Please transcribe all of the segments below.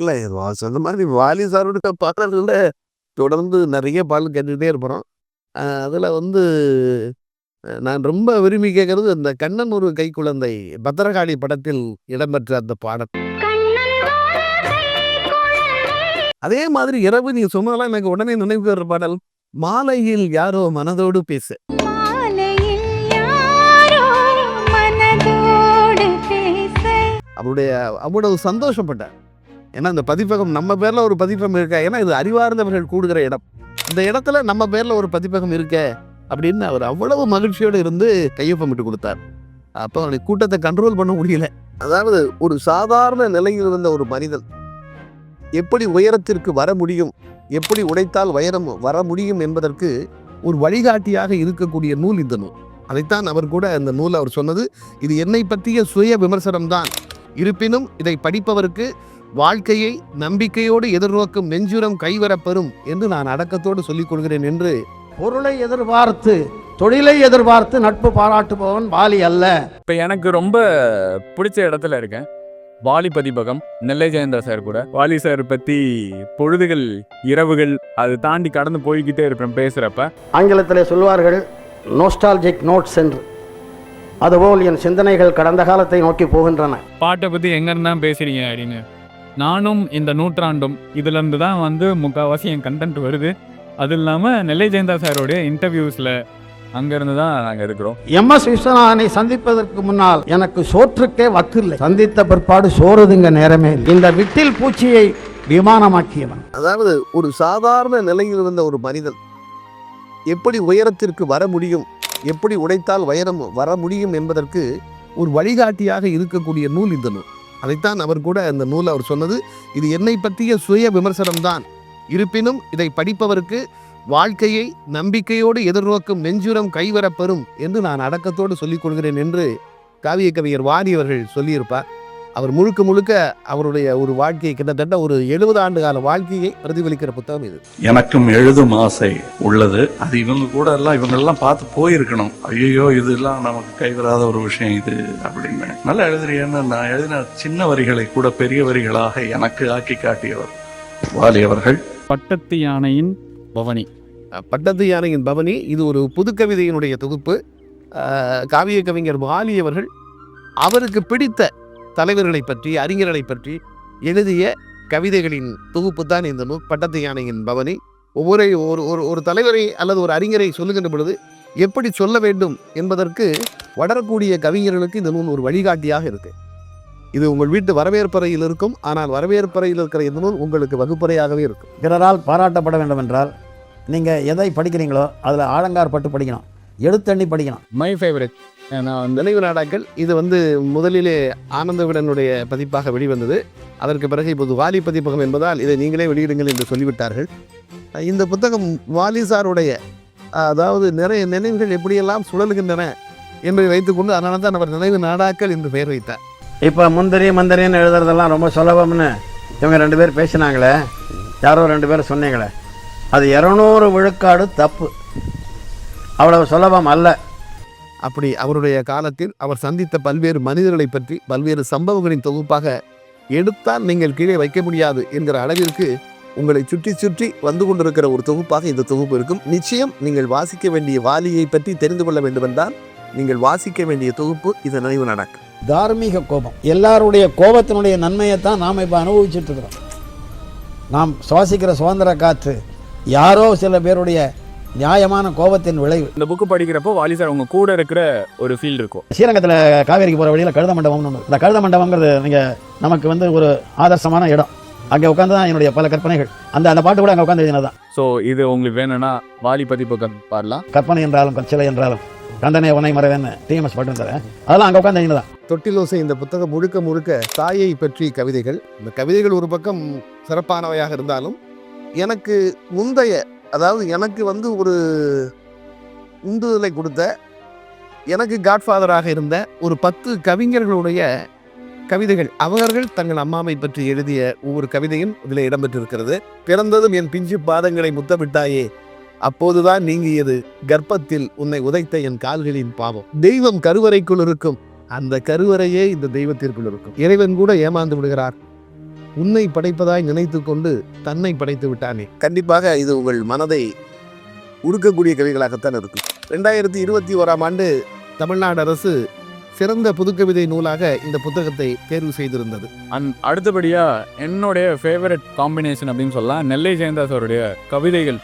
இல்ல சொன்ன மாதிரி வாலி சாருடைய பாடல்கள்ல தொடர்ந்து நிறைய பாடல் கேட்டுக்கிட்டே இருப்போம். அதுல வந்து நான் ரொம்ப விரும்பி கேட்கறது இந்த கண்ணன் ஒரு கைக்குழந்தை பத்திரகாளி படத்தில் இடம்பெற்ற அந்த பாடல். அதே மாதிரி இரவு நீங்க சொன்னதெல்லாம் எனக்கு உடனே நினைவுக்கு வர்ற பாடல். மாலையில் யாரோ மனதோடு பேச. அவருடைய அவ்வளவு சந்தோஷப்பட்டார். ஏன்னா இந்த பதிப்பகம் நம்ம பேரில் ஒரு பதிப்பகம் இருக்கா? ஏன்னா இது அறிவார்ந்தவர்கள் கூடுகிற இடம். இந்த இடத்துல நம்ம பேரில் ஒரு பதிப்பகம் இருக்க அப்படின்னு அவர் அவ்வளவு மகிழ்ச்சியோடு இருந்து கையொப்பமிட்டு கொடுத்தார். அப்போ அவனுக்கு கூட்டத்தை கண்ட்ரோல் பண்ண முடியல. அதாவது ஒரு சாதாரண நிலையில் இருந்த ஒரு மனிதன் எப்படி உயரத்திற்கு வர முடியும்? எப்படி உடைத்தால் உயரம் வர முடியும் என்பதற்கு ஒரு வழிகாட்டியாக இருக்கக்கூடிய நூல் இந்த நூல். அதைத்தான் அவர் கூட அந்த நூல் அவர் சொன்னது, இது என்னை பற்றிய சுய விமர்சனம் தான். இருப்பினும் இதை படிப்பவருக்கு வாழ்க்கையை நம்பிக்கையோடு எதிர்நோக்கும் நெஞ்சுரம் கைவரப்பெறும் என்று நான் அடக்கத்தோடு சொல்லிக் கொள்கிறேன் என்று பொருளை எதிர்பார்த்து தொழிலை எதிர்பார்த்து நட்பு பாராட்டுபவன் வாலி அல்ல. இப்போ எனக்கு ரொம்ப பிடிச்ச இடத்துல இருக்கேன். வாலி பதிப்பகம் நெல்லை ஜெயந்தா சார் கூட. வாலி சார் பற்றி பொழுதுகள் இரவுகள் அது தாண்டி கடந்து போய்கிட்டே இருப்பேன் பேசுகிறப்ப ஆங்கிலத்திலே சொல்வார்கள் நோஸ்டால்ஜிக் நோட்ஸ் என்று. அதுபோல் என் சிந்தனைகள் கடந்த காலத்தை நோக்கி போகின்றன. பாட்டை பற்றி எங்கேருந்து தான் பேசுகிறீங்க அப்படின்னு. நானும் இந்த நூற்றாண்டும் இதுலேருந்து தான் வந்து முக்கால்வாசி என் கண்டென்ட் வருது அது இல்லாமல் நெல்லை ஜெயந்தா சாரோடைய இன்டர்வியூஸில் அங்கேருந்து தான் நாங்கள் இருக்கிறோம் எம் எஸ் விஸ்வநாதனை சந்திப்பதற்கு முன்னால் எனக்கு சோற்றுக்கே வக்கில்லை சந்தித்த பிற்பாடு சோறுதுங்க நேரமே இல்லை. இந்த விட்டில் பூச்சியை விமானமாக்கியவன் அதாவது ஒரு சாதாரண நிலையில் இருந்த ஒரு மனிதன் எப்படி உயரத்திற்கு வர முடியும்? எப்படி உழைத்தால் உயரம் வர முடியும் என்பதற்கு ஒரு வழிகாட்டியாக இருக்கக்கூடிய நூல் இந்த நூல். அதைத்தான் அவர் கூட அந்த நூல் அவர் சொன்னது, இது என்னை பற்றிய சுய விமர்சனம் தான். இருப்பினும் இதை படிப்பவருக்கு வாழ்க்கையை நம்பிக்கையோடு எதிர்நோக்கும் நெஞ்சுரம் கைவரப்பெறும் என்று நான் அடக்கத்தோடு சொல்லிக் கொள்கிறேன் என்று காவிய கவிஞர் வாரி அவர்கள் சொல்லியிருப்பார். அவர் முழுக்க முழுக்க அவருடைய ஒரு வாழ்க்கையை கிட்டத்தட்ட ஒரு 70 ஆண்டு கால வாழ்க்கையை பிரதிபலிக்கிற புத்தகம் இது. எனக்கும் எழுதும் ஆசை உள்ளது. அது இவங்க கூட எல்லாம் இவங்க எல்லாம் பார்த்து போயிருக்கணும். ஐயோ இதெல்லாம் நமக்கு கைவராத ஒரு விஷயம் இது அப்படின்னு. நல்லா எழுதுறீன்னு நான் எழுதின சின்ன வரிகளை கூட பெரிய வரிகளாக எனக்கு ஆக்கி காட்டியவர் வாலி அவர்கள். பட்டத்து யானையின் பவனி. பட்டத்து யானையின் பவனி இது ஒரு புதுக்கவிதையினுடைய தொகுப்பு. அஹ் காவிய கவிஞர் வாலி அவர்கள் அவருக்கு பிடித்த தலைவர்களை பற்றி அறிஞர்களை பற்றி எழுதிய கவிதைகளின் தொகுப்பு தான் இந்த நூல் பட்டத்து யானையின் பவனி. ஒவ்வொரு ஒரு ஒரு ஒரு தலைவரை அல்லது ஒரு அறிஞரை சொல்லுகின்ற பொழுது எப்படி சொல்ல வேண்டும் என்பதற்கு வளரக்கூடிய கவிஞர்களுக்கு இந்த நூல் ஒரு வழிகாட்டியாக இருக்கு. இது உங்கள் வீட்டு வரவேற்பறையில் இருக்கும் ஆனால் வரவேற்பறையில் இருக்கிற இந்த நூல் உங்களுக்கு வகுப்பறையாகவே இருக்கும். பிறரால் பாராட்டப்பட வேண்டும் என்றால் நீங்கள் எதை படிக்கிறீங்களோ அதில் ஆழங்கார் பட்டு படிக்கணும். எடுத்தண்ணி படிக்கணும். மை ஃபேவரட் நினைவு நாடாக்கள் இது வந்து முதலிலே ஆனந்தவிடனுடைய பதிப்பாக வெளிவந்தது. அதற்கு பிறகு இப்போது வாலி பதிப்பகம் என்பதால் இதை நீங்களே வெளியிடுங்கள் என்று சொல்லிவிட்டார்கள். இந்த புத்தகம் வாலி சாருடைய அதாவது நிறைய நினைவுகள் எப்படியெல்லாம் சுழலுகின்றன என்பதை வைத்துக்கொண்டு அதனால தான் அவர் நினைவு நாடாக்கள் என்று பெயர் வைத்தார். இப்போ முந்திரி மந்திரின்னு எழுதுறதெல்லாம் ரொம்ப சுலபம்னு இவங்க ரெண்டு பேர் பேசினாங்களே. யாரோ ரெண்டு பேர் சொன்னீங்களே. அது இரநூறு விழுக்காடு தப்பு. அவ்வளவு சுலபம் அல்ல. அப்படி அவருடைய காலத்தில் அவர் சந்தித்த பல்வேறு மனிதர்களை பற்றி பல்வேறு சம்பவங்களின் தொகுப்பாக எடுத்தால் நீங்கள் கீழே வைக்க முடியாது என்கிற அளவிற்கு உங்களை சுற்றி சுற்றி வந்து கொண்டிருக்கிற ஒரு தொகுப்பாக இந்த தொகுப்பு இருக்கும். நிச்சயம் நீங்கள் வாசிக்க வேண்டிய வாலியை பற்றி தெரிந்து கொள்ள வேண்டுமென்றால் நீங்கள் வாசிக்க வேண்டிய தொகுப்பு இது நினைவு நடக்கும் தார்மீக கோபம். எல்லாருடைய கோபத்தினுடைய நன்மையை தான் நாம் இப்போ அனுபவிச்சுட்டு இருக்கிறோம். நாம் சுவாசிக்கிற சுதந்திர காற்று யாரோ சில பேருடைய நியாயமான கோபத்தின் விளைவு. இந்த புக்கு படிக்கிறப்போ வாலி சார் உங்க கூட இருக்கிற ஒரு ஃபீல் இருக்கும். ஸ்ரீரங்கத்தில் காவேரிக்கு போகிற வழியில் கழுத மண்டபம்னு ஒன்று இந்த கழுத மண்டபங்கிறது நீங்கள் நமக்கு வந்து ஒரு ஆதர்சமான இடம். அங்கே உட்காந்து தான் என்னுடைய பல கற்பனைகள். அந்த அந்த பாட்டு கூட அங்கே உட்காந்து எழுதினது தான் ஸோ இது உங்களுக்கு வேணும்னா வாலி பதிப்பகம் பாடலாம். கற்பனை என்றாலும் கச்சிலை என்றாலும் கந்தனை உனை மறவேன்னு டிஎம்எஸ் பாட்டு தரேன் அதெல்லாம் அங்கே உட்காந்து எழுதினது தான் தொட்டிலோசை இந்த புத்தகம் முழுக்க முழுக்க தாயை பற்றி கவிதைகள். இந்த கவிதைகள் ஒரு பக்கம் சிறப்பானவையாக இருந்தாலும் எனக்கு முந்தைய அதாவது எனக்கு வந்து ஒரு உந்துதலை கொடுத்த எனக்கு காட்ஃபாதராக இருந்த ஒரு பத்து கவிஞர்களுடைய கவிதைகள் அவர்கள் தங்கள் அம்மாவை பற்றி எழுதிய ஒவ்வொரு கவிதையும் இதில் இடம்பெற்றிருக்கிறது. பிறந்ததும் என் பிஞ்சு பாதங்களை முத்தமிட்டாயே அப்போதுதான் நீங்கியது கர்ப்பத்தில் உன்னை உதைத்த என் கால்களின் பாவம். தெய்வம் கருவறைக்குள் இருக்கும் அந்த கருவறையே இந்த தெய்வத்திற்குள் இருக்கும். இறைவன் கூட ஏமாந்து விடுகிறார். உன்னை படைப்பதாய் நினைத்து கொண்டு தன்னை படைத்து விட்டானே. கண்டிப்பாக இது உங்கள் மனதை உருக்கக்கூடிய கவிகளாகத்தான் இருக்கும் ரெண்டாயிரத்தி இருபத்தி ஓராம் ஆண்டு தமிழ்நாடு அரசு சிறந்த புதுக்கவிதை நூலாக இந்த புத்தகத்தை தேர்வு செய்திருந்தது. அண்ட் அடுத்தபடியா என்னுடைய ஃபேவரட் காம்பினேஷன் அப்படின்னு சொல்லலாம். நெல்லை ஜெயந்தா சாருடைய கவிதைகள்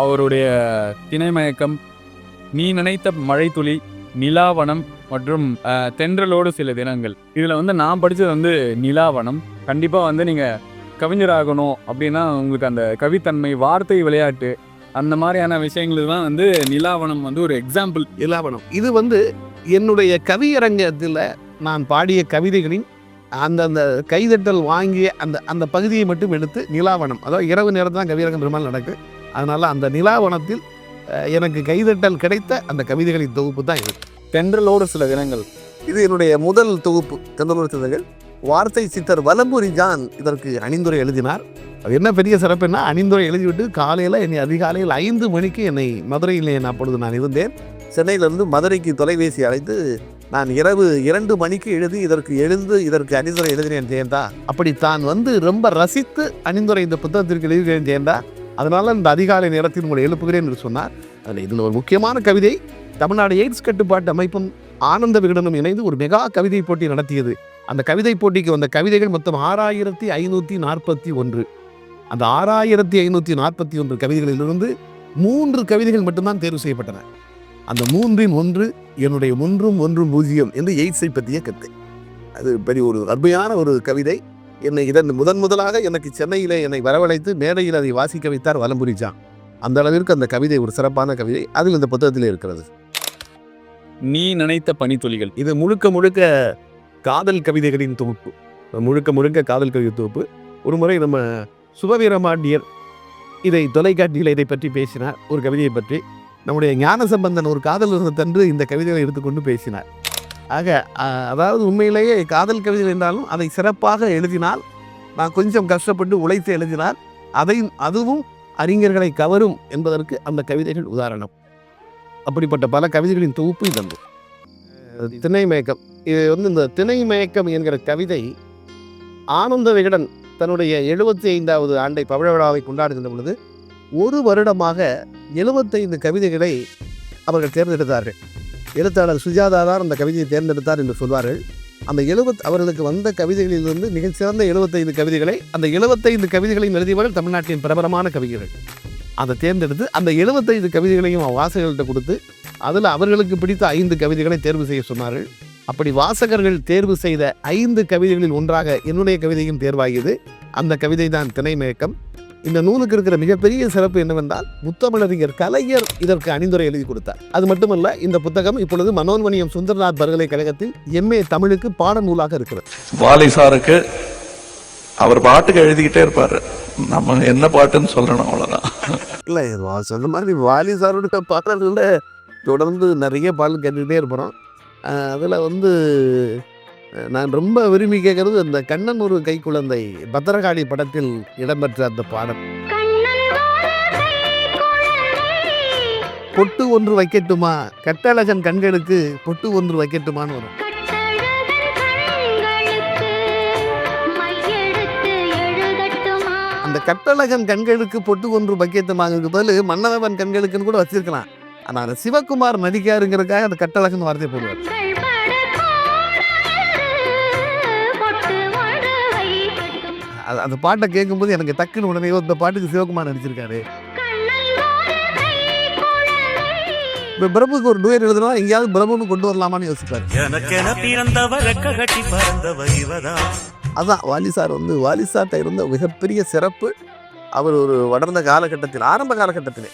அவருடைய திணைமயக்கம் நீ நினைத்த மழைத்துளி நிலாவனம் மற்றும் தென்றலோடு சில தினங்கள். இதில் வந்து நான் படித்தது வந்து நிலாவனம். கண்டிப்பாக வந்து நீங்கள் கவிஞராகணும் அப்படின்னா உங்களுக்கு அந்த கவித்தன்மை வார்த்தை விளையாட்டு அந்த மாதிரியான விஷயங்கள் தான் வந்து நிலாவனம் வந்து ஒரு எக்ஸாம்பிள் இலாவணம் இது வந்து என்னுடைய கவியரங்கத்தில் நான் பாடிய கவிதைகளின் அந்தந்த கைதட்டல் வாங்கிய அந்த அந்த பகுதியை மட்டும் எடுத்து நிலாவனம். அதாவது இரவு நேரத்தில் தான் கவியரங்கம் பெரும்பாலும் நடக்கு அதனால அந்த நிலாவனத்தில் எனக்கு கைதட்டல் கிடைத்த அந்த கவிதைகளின் தொகுப்பு தான் இது. தென்றலோடு சில தினங்கள். இது என்னுடைய முதல் தொகுப்பு. தென்றலூர் சிதங்கள் வார்த்தை சித்தர் வலம்புரி ஜான் இதற்கு அணிந்துரை எழுதினார். அது என்ன பெரிய சிறப்புன்னா அணிந்துரை எழுதிவிட்டு காலையில் என்னை அதிகாலையில் ஐந்து மணிக்கு என்னை மதுரையில் நான் அப்பொழுது நான் இருந்தேன். சென்னையிலிருந்து மதுரைக்கு தொலைபேசி அழைத்து நான் இரவு இரண்டு மணிக்கு எழுதி இதற்கு எழுந்து இதற்கு அணிந்துரை எழுதினேன் ஜெயந்தா. அப்படி தான் வந்து ரொம்ப ரசித்து அணிந்துரை இந்த புத்தகத்திற்கு எழுதுகிறேன் ஜெயந்தா. அதனால் இந்த அதிகாலை நேரத்தில் உங்களை எழுப்புகிறேன் என்று சொன்னார். அதில் இதில் ஒரு முக்கியமான கவிதை தமிழ்நாடு எய்ட்ஸ் கட்டுப்பாட்டு அமைப்பும் ஆனந்த விகடனும் இணைந்து ஒரு மெகா கவிதை போட்டி நடத்தியது. அந்த கவிதை போட்டிக்கு வந்த கவிதைகள் மொத்தம் ஆறாயிரத்தி ஐநூற்றி நாற்பத்தி ஒன்று. அந்த ஆறாயிரத்தி ஐநூற்றி நாற்பத்தி ஒன்று கவிதைகளிலிருந்து மூன்று கவிதைகள் மட்டும்தான் தேர்வு செய்யப்பட்டன. அந்த மூன்றின் ஒன்று என்னுடைய ஒன்றும் ஒன்றும் பூஜ்ஜியம் என்று எய்ட்ஸை பற்றிய கத்தை அது பெரிய ஒரு அருமையான ஒரு கவிதை. என்னை இதன் முதன் முதலாக எனக்கு சென்னையிலே என்னை வரவழைத்து மேடையில் அதை வாசிக்க வைத்தார் வலம்புரி ஜான். அந்த அளவிற்கு அந்த கவிதை ஒரு சிறப்பான கவிதை. அதில் இந்த புத்தகத்திலே இருக்கிறது. நீ நினைத்த பனித்துளிகள். இது முழுக்க முழுக்க காதல் கவிதைகளின் தொகுப்பு. முழுக்க முழுக்க காதல் கவிதை தொகுப்பு. ஒரு முறை நம்ம சுபவீரமாண்டியர் இதை தொலைக்காட்சியில் இதை பற்றி பேசினார். ஒரு கவிதையை பற்றி நம்முடைய ஞானசம்பந்தன் ஒரு காதல் தன்று இந்த கவிதைகளை எடுத்துக்கொண்டு பேசினார். ஆக அதாவது உண்மையிலேயே காதல் கவிதைகள் என்றாலும் அதை சிறப்பாக எழுதினால் நான் கொஞ்சம் கஷ்டப்பட்டு உழைத்து எழுதினால் அதையும் அதுவும் அறிஞர்களை கவரும் என்பதற்கு அந்த கவிதைகள் உதாரணம். அப்படிப்பட்ட பல கவிதைகளின் தொகுப்பு இதன்று திணை மயக்கம் இது வந்து இந்த திணை மயக்கம் என்கிற கவிதை ஆனந்த விகடன் தன்னுடைய எழுபத்தி ஐந்தாவது ஆண்டை பவழ விழாவை கொண்டாடுகின்ற பொழுது ஒரு வருடமாக எழுபத்தைந்து கவிதைகளை அவர்கள் தேர்ந்தெடுத்தார்கள். எழுத்தாளர் சுஜாதா தான் அந்த கவிதையை தேர்ந்தெடுத்தார் என்று சொல்வார்கள். அந்த எழுபத் அவர்களுக்கு வந்த கவிதைகளிலிருந்து மிகச்சிறந்த எழுபத்தைந்து கவிதைகளை அந்த எழுபத்தைந்து கவிதைகளையும் எழுதியவர்கள் தமிழ்நாட்டின் பிரபலமான கவிஞர்கள். அதை தேர்ந்தெடுத்து அந்த எழுபத்தைந்து கவிதைகளையும் வாசகர்கள்ட்ட கொடுத்து அதில் அவர்களுக்கு பிடித்த ஐந்து கவிதைகளை தேர்வு செய்ய சொன்னார்கள். அப்படி வாசகர்கள் தேர்வு செய்த ஐந்து கவிதைகளில் ஒன்றாக என்னுடைய கவிதையும் தேர்வாகியது. அந்த கவிதை தான் திணைமயக்கம். இந்த நூலுக்கு இருக்கிற மிகப்பெரிய சிறப்பு என்னவென்றால் முத்தமிழறிஞர் கலைஞர் இதற்கு அணிந்துரை எழுதி கொடுத்தார். அது மட்டுமல்ல இந்த புத்தகம் இப்பொழுது மனோன்மணியம் சுந்தரநாத் பல்கலைக்கழகத்தில் எம்ஏ தமிழுக்கு பாடநூலாக இருக்கிறது. வாலி சாருக்கு அவர் பாட்டுக்கு எழுதிக்கிட்டே இருப்பாரு. நம்ம என்ன பாட்டுன்னு சொல்லணும் அவ்வளவுதான். இல்லை சொன்ன மாதிரி வாலி சாரோட பாடல்களில் தொடர்ந்து நிறைய பாடல் கேட்டுக்கிட்டே இருப்போம். அதில் வந்து நான் ரொம்ப விரும்பி கேட்கறது அந்த கண்ணன் ஒரு கைக்குழந்தை பத்திரகாளி படத்தில் இடம்பெற்ற அந்த பாடல். பொட்டு ஒன்று வைக்கட்டுமா? கட்டழகன் கண்களுக்கு பொட்டு ஒன்று வைக்கட்டுமான்னு வரும். அந்த கட்டழகன் கண்களுக்கு பொட்டு ஒன்று வைக்கட்டுமாங்கிறதுக்கு பதில் மன்னவன் கண்களுக்குன்னு கூட வச்சிருக்கலாம். ஆனால் அந்த சிவகுமார் நடிக்காருங்கிறதுக்காக அந்த கட்டழகன் வார்த்தை போடுவார். அந்த பாட்டை கேட்கும்போது எனக்கு டக்குன்னு உடனே "ஓ, இந்த பாட்டுக்கு சிவகுமார் நடிச்சிருக்காரு. இப்போ பிரபுக்கு ஒரு டூயர் எழுதுனா எங்கேயாவது பிரபுன்னு கொண்டு வரலாமான்னு யோசிப்பாரு. அதான் வாலி சார் வந்து வாலி சார்ட்ட இருந்த மிகப்பெரிய சிறப்பு அவர் ஒரு வளர்ந்த காலகட்டத்தில் ஆரம்ப காலகட்டத்திலே.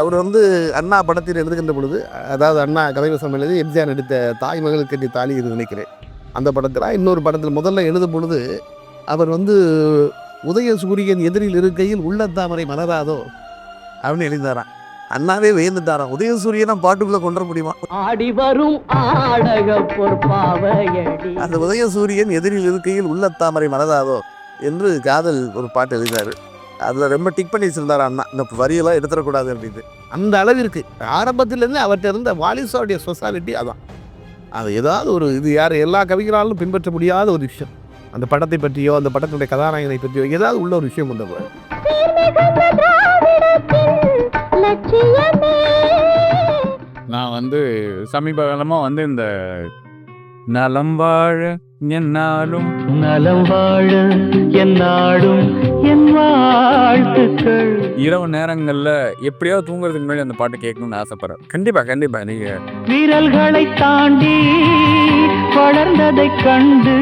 அவர் வந்து அண்ணா படத்தில் எழுதுகின்ற பொழுது அதாவது அண்ணா கதைவசம் எழுதி எம்ஜிஆர் நடித்த தாய் மகளுக்கு கட்டி தாலி இது நினைக்கிறேன். அந்த படத்தில் இன்னொரு படத்தில் முதல்ல எழுதும் பொழுது அவர் வந்து உதய சூரியன் எதிரில் இருக்கையில் உள்ள தாமரை மலராதோ அப்படின்னு எழுதினாராம். அண்ணாவே வியந்துட்டாராம் உதய சூரியனை பாட்டுக்குள்ளே கொண்டு வர முடியுமா? ஆடி வரும் அந்த உதய சூரியன் எதிரில் இருக்கையில் உள்ள தாமரை மலராதோ என்று காதல் ஒரு பாட்டு எழுதினார். அதில் ரொம்ப டிக் பண்ணி வச்சிருந்தார் அண்ணா? இந்த வரியெல்லாம் எடுத்துடக்கூடாது அப்படின்னு அந்த அளவிற்கு ஆரம்பத்திலேருந்து அவர்கிட்ட இருந்த வாலிசாவுடைய சொசாலிட்டி அதான். அது ஏதாவது ஒரு இது யார் எல்லா கவிஞராலும் பின்பற்ற முடியாத ஒரு விஷயம். அந்த படத்தை பற்றியோ அந்த படத்தினுடைய கதாநாயகனை பற்றியோ ஏதாவது உள்ள ஒரு விஷயம் லட்சியமே நான் வந்து சமீப காலமாக வந்து இந்த நலம் வாழ என்னாலும் நலம் வாழ என் நாடும் என் வாழ்த்துக்கள். இரவு நேரங்களில் எப்படியாவது தூங்குறதுக்கு முன்னாடி அந்த பாட்டு கேட்கணும்னு ஆசைப்படுறேன். கண்டிப்பாக கண்டிப்பாக நீங்கள் விரல்களை தாண்டி வளர்ந்ததைக் கண்டு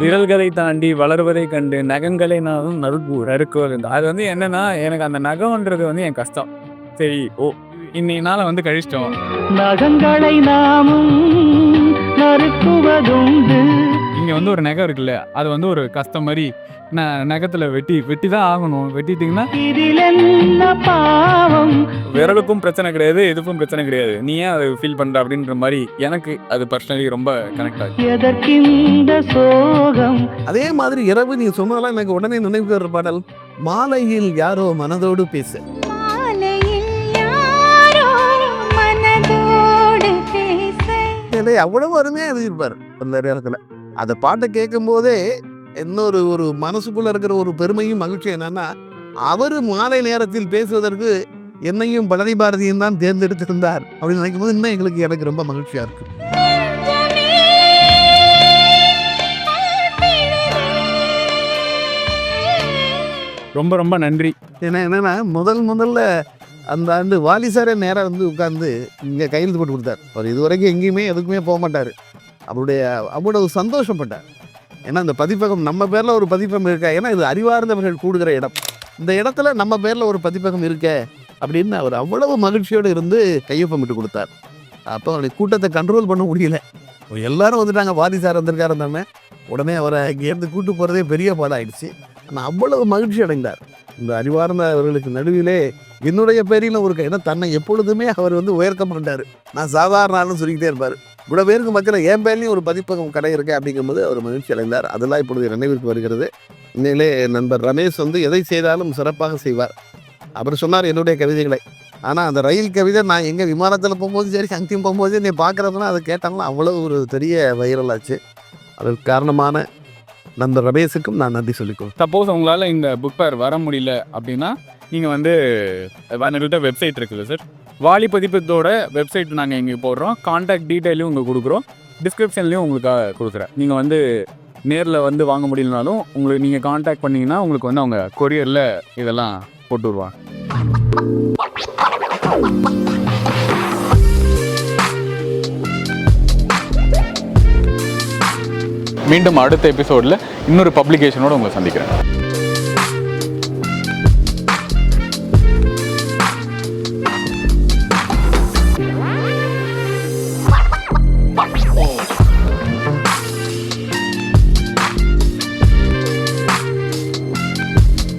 விரல்களை தாண்டி வளர்வதை கண்டு நகங்களை நான் நறுக்கு நறுக்குவது அது வந்து என்னன்னா எனக்கு அந்த நகம்ன்றது வந்து என் கஷ்டம். சரி ஓ இன்னைக்கு நாளை வந்து கழிச்சிட்டோம். நகங்களை நாமும் நறுக்குவதுண்டு இங்கே வந்து ஒரு நகம் இருக்குல்ல அது வந்து ஒரு கஷ்டம் மாதிரி நான் நகத்தில் வெட்டி வெட்டி தான் ஆகணும். வெட்டிட்டிங்கன்னா இதில் என்ன பாவம்? விரலுக்கும் பிரச்சனை கிடையாது எதுக்கும் பிரச்சனை கிடையாது. நீ ஏன் அதை ஃபீல் பண்ணுற அப்படின்ற மாதிரி எனக்கு அது பர்சனலி ரொம்ப கனெக்ட் ஆகுது. எதற்கிந்த சோகம்? அதே மாதிரி இரவு நீங்க சொன்னதெல்லாம் எனக்கு உடனே நினைவுக்கு வர்ற பாடல் மாலையில் யாரோ மனதோடு பேச. மாலையில் யாரோ மனதோடு பேச இல்லை அவ்வளவு அருமையாக எழுதியிருப்பார் அந்த நேரத்தில் அந்த பாட்டை கேட்கும் போதே இன்னொரு ஒரு மனசுக்குள்ள இருக்கிற ஒரு பெருமையும் மகிழ்ச்சியும் என்னன்னா அவர் மாலை நேரத்தில் பேசுவதற்கு என்னையும் பழனி பாரதியும் தான் தேர்ந்தெடுத்திருந்தார் அப்படின்னு நினைக்கும் போது இன்னும் எங்களுக்கு எனக்கு ரொம்ப மகிழ்ச்சியா இருக்கு. நெஞ்சமே ரொம்ப ரொம்ப நன்றி. ஏன்னா என்னன்னா முதல் முதல்ல அந்த ஆண்டு வாலிசாரே நேராக வந்து உட்காந்து இங்கே கையெழுத்து போட்டு கொடுத்தார். அவர் இதுவரைக்கும் எங்கேயுமே எதுக்குமே போக மாட்டார். அவருடைய அவ்வளவு சந்தோஷப்பட்டார். ஏன்னா இந்த பதிப்பகம் நம்ம பேரில் ஒரு பதிப்பகம் இருக்கா? ஏன்னா இது அறிவார்ந்தவர்கள் கூடுகிற இடம். இந்த இடத்துல நம்ம பேரில் ஒரு பதிப்பகம் இருக்கே அப்படின்னு அவர் அவ்வளவு மகிழ்ச்சியோடு இருந்து கையொப்பம் விட்டு கொடுத்தார். அப்போ அவருடைய கூட்டத்தை கண்ட்ரோல் பண்ண முடியல. எல்லாரும் வந்துட்டாங்க. வாரிசார் வந்திருக்காரு தானே. உடனே அவரை இங்கேருந்து கூட்டு போகிறதே பெரிய பாடாயிடுச்சு. ஆனால் அவ்வளவு மகிழ்ச்சி அடைந்தார். இந்த அறிவார்ந்த அவர்களுக்கு நடுவிலே என்னுடைய பேரில் ஒரு ஏன்னா தன்னை எப்பொழுதுமே அவர் வந்து உயர்த்த மாட்டார் நான் சாதாரண ஆளுன்னு சொல்லிக்கிட்டே இருப்பார். இவ்வளோ பேருக்கு மத்தியில் என் பேர்லேயும் ஒரு பதிப்பகம் கடை இருக்கு அப்படிங்கும்போது அவர் மகிழ்ச்சி அடைந்தார். அதெல்லாம் இப்பொழுது நினைவிற்கு வருகிறது. இன்னிலே நண்பர் ரமேஷ் வந்து எதை செய்தாலும் சிறப்பாக செய்வார். அவர் சொன்னார் என்னுடைய கவிதைகளை. ஆனால் அந்த ரயில் கவிதை நான் எங்கே விமானத்தில் போகும்போது சரி அங்கேயும் போகும்போது நீ பார்க்குறதுனா அதை கேட்டாங்கன்னா அவ்வளோ ஒரு பெரிய வைரல் ஆச்சு அதற்கு காரணமான நண்பர் ரமேஷுக்கும் நான் நன்றி சொல்லிக்கொள்கிறேன். சப்போஸ் உங்களால் இந்த புக் பேர் வர முடியல அப்படின்னா நீங்கள் வந்து எங்கள்கிட்ட வெப்சைட் இருக்குது சார் வாலி பதிப்பத்தோட வெப்சைட் நாங்கள் இங்கே போடுறோம். காண்டாக்ட் டீட்டெயிலும் உங்களுக்கு கொடுக்குறோம். டிஸ்கிரிப்ஷன்லேயும் உங்களுக்கு கொடுக்குறேன். நீங்கள் வந்து நேரில் வந்து வாங்க முடியலனாலும் உங்களுக்கு நீங்கள் காண்டாக்ட் பண்ணிங்கன்னா உங்களுக்கு வந்து அவங்க கொரியரில் இதெல்லாம் போட்டு விடுவாங்க. மீண்டும் அடுத்த எபிசோடில் இன்னொரு பப்ளிகேஷனோட உங்களை சந்திக்கிறேன்.